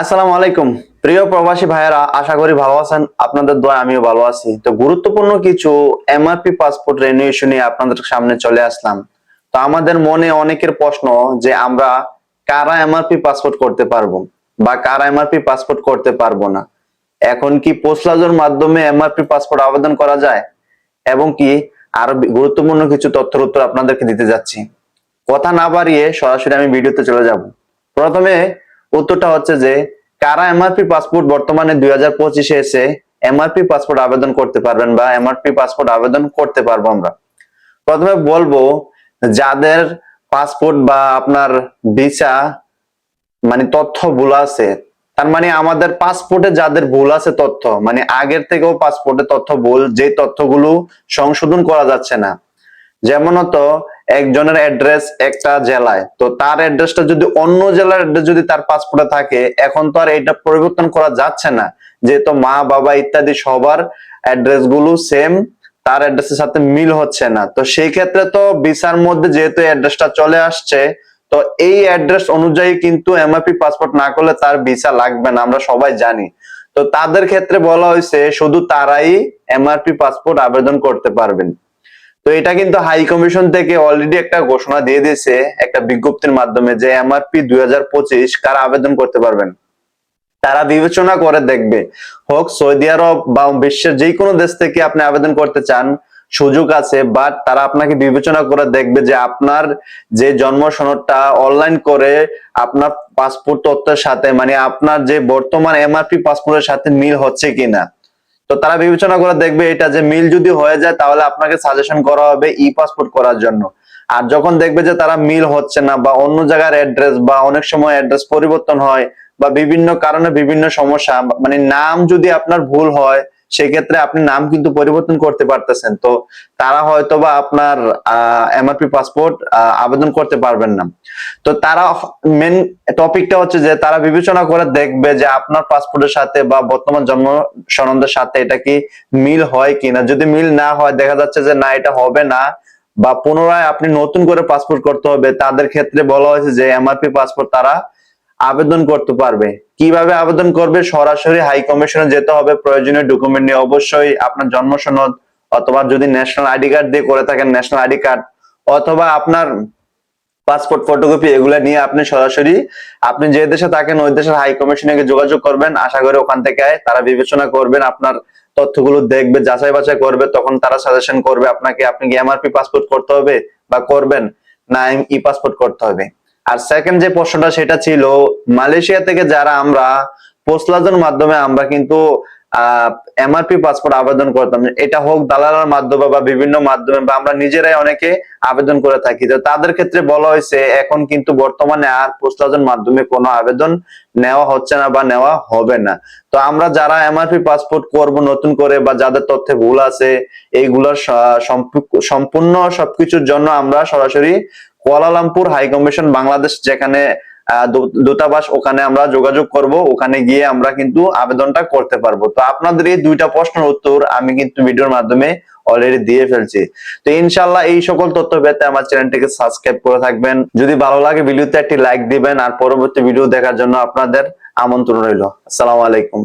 আসসালামু আলাইকুম। প্রিয় প্রবাসী ভাইয়েরা, আশা করি ভালো আছেন। আপনাদের দোয়া আমিও ভালো আছি। তো গুরুত্বপূর্ণ কিছু এমআরপি পাসপোর্ট রেনিউয়েশন নিয়ে আপনাদের সামনে চলে আসলাম। তো আমাদের মনে অনেকের প্রশ্ন যে আমরা কারা এমআরপি পাসপোর্ট করতে পারব বা কারা এমআরপি পাসপোর্ট করতে পারব না? এখন কি পোস্টলাজের মাধ্যমে এমআরপি পাসপোর্ট আবেদন করা যায়? এবং কি আরও গুরুত্বপূর্ণ কিছু তথ্যের উত্তর আপনাদেরকে দিতে যাচ্ছি। কথা না বাড়িয়ে সরাসরি আমি ভিডিওতে চলে যাব। প্রথমে উত্তরটা হচ্ছে যে, কারা এমআরপি পাসপোর্ট বর্তমানে দুই হাজার পঁচিশে এসে এমআরপি পাসপোর্ট আবেদন করতে পারবেন বা এমআরপি পাসপোর্ট আবেদন করতে পারব আমরা? প্রথমে বলব, যাদের পাসপোর্ট বা আপনার ভিসা মানে তথ্য ভুল আছে, তার মানে আমাদের পাসপোর্টে যাদের ভুল আছে তথ্য মানে আগের থেকেও পাসপোর্টে তথ্য ভুল যে তথ্যগুলো সংশোধন করা যাচ্ছে না। যেমন হতো একজনের অ্যাড্রেস একটা জেলায়। তো তার অ্যাড্রেসটা যদি অন্য জেলার অ্যাড্রেস যদি তার পাসপোর্টে থাকে, এখন তো আর এটা পরিবর্তন করা যাচ্ছে না। যেহেতু মা, বাবা ইত্যাদি সবার অ্যাড্রেসগুলো সেম তার অ্যাড্রেসের সাথে মিল হচ্ছে না। তো সেই ক্ষেত্রে তো ভিসার মধ্যে যেহেতু অ্যাড্রেসটা চলে আসছে, তো এই অ্যাড্রেস অনুযায়ী কিন্তু এমআরপি পাসপোর্ট না করলে তার ভিসা লাগবে না, আমরা সবাই জানি। তো তাদের ক্ষেত্রে বলা হয়েছে, শুধু তারাই এমআরপি পাসপোর্ট আবেদন করতে পারবেন। তো এটা কিন্তু হাই কমিশন থেকে অলরেডি একটা ঘোষণা দিয়ে দিয়েছে একটা বিজ্ঞপ্তির মাধ্যমে যে এমআরপি দুই হাজার পঁচিশ কারা আবেদন করতে পারবেন। তারা বিবেচনা করে দেখবে। হোক, সৌদি আরব বা বিশ্বের যে কোনো দেশ থেকে আপনি আবেদন করতে চান, সুযোগ আছে বাট তারা আপনাকে বিবেচনা করে দেখবে যে আপনার যে জন্ম সনদটা অনলাইন করে আপনার পাসপোর্ট তথ্যের সাথে মানে আপনার যে বর্তমান এমআরপি পাসপোর্টের সাথে মিল হচ্ছে কিনা। তো তারা বিবেচনা করে দেখবে এটা যে মিল যদি হয়ে যায়, তাহলে আপনাকে সাজেশন করা হবে ই পাসপোর্ট করার জন্য। আর যখন দেখবে যে তারা মিল হচ্ছে না বা অন্য জায়গার অ্যাড্রেস বা অনেক সময় অ্যাড্রেস পরিবর্তন হয় বা বিভিন্ন কারণে বিভিন্ন সমস্যা মানে নাম যদি আপনার ভুল হয় সেক্ষেত্রে আপনি নাম কিন্তু পরিবর্তন করতে পারতেছেন। তো তারা হয়তো বা আপনার এমআরপি পাসপোর্ট আবেদন করতে পারবেন না। তো তারা মেন টপিকটা হচ্ছে যে তারা বিবেচনা করে দেখবে যে আপনার পাসপোর্টের সাথে বা বর্তমান জন্ম সনদের সাথে এটা কি মিল হয় কিনা। যদি মিল না হয়, দেখা যাচ্ছে যে না, এটা হবে না বা পুনরায় আপনি নতুন করে পাসপোর্ট করতে হবে, তাদের ক্ষেত্রে বলা হয়েছে যে এমআরপি পাসপোর্ট তারা আবেদন করতে পারবে। কীভাবে আবেদন করবে? সরাসরি হাই কমিশনে যেতে হবে। প্রয়োজনীয় ডকুমেন্ট নিয়ে অবশ্যই আপনার জন্ম সনদ অথবা যদি ন্যাশনাল আইডি কার্ড দিয়ে করে থাকেন ন্যাশনাল আইডি কার্ড অথবা আপনার পাসপোর্ট ফটোকপি এগুলা নিয়ে আপনি সরাসরি আপনি যে দেশে থাকেন ওই দেশের হাই কমিশনে যোগাযোগ করবেন। আশা করি ওখান থেকে তারা বিবেচনা করবেন, আপনার তথ্যগুলো দেখবে, যাচাই বাছাই করবে, তখন তারা সাজেশন করবে আপনাকে, আপনি কি এমআরপি পাসপোর্ট করতে হবে বা করবেন? না ই পাসপোর্ট করতে হবে। আর সেকেন্ড যে প্রশ্নটা সেটা ছিল, মালয়েশিয়া থেকে যারা আমরা পোস্টলাজের মাধ্যমে আমরা কিন্তু এমআরপি পাসপোর্ট আবেদন করতাম। এটা হোক দালালের মাধ্যমে বা বিভিন্ন মাধ্যমে বা আমরা নিজেরাই অনেকে আবেদন করে থাকি। তো তাদের ক্ষেত্রে বলা হয়েছে, এখন কিন্তু বর্তমানে আর পোস্টলাজের মাধ্যমে কোনো আবেদন নেওয়া হচ্ছে না বা নেওয়া হবে না। তো আমরা যারা এমআরপি পাসপোর্ট করব নতুন করে বা যাদের তথ্যে ভুল আছে, এইগুলোর সম্পূর্ণ সবকিছুর জন্য আমরা সরাসরি কুয়ালালামপুর হাই কমিশন বাংলাদেশ যেখানে দূতাবাস, ওখানে আমরা যোগাযোগ করব, ওখানে গিয়ে আমরা কিন্তু আবেদনটা করতে পারব। তো আপনাদের এই দুইটা প্রশ্নের উত্তর আমি কিন্তু ভিডিওর মাধ্যমে অলরেডি দিয়ে ফেলছি। তো ইনশাল্লাহ এই সকল তথ্য পেতে আমার চ্যানেলটিকে সাবস্ক্রাইব করে থাকবেন। যদি ভালো লাগে ভিডিওতে একটি লাইক দিবেন, আর পরবর্তী ভিডিও দেখার জন্য আপনাদের আমন্ত্রণ রইল। আসসালামু আলাইকুম।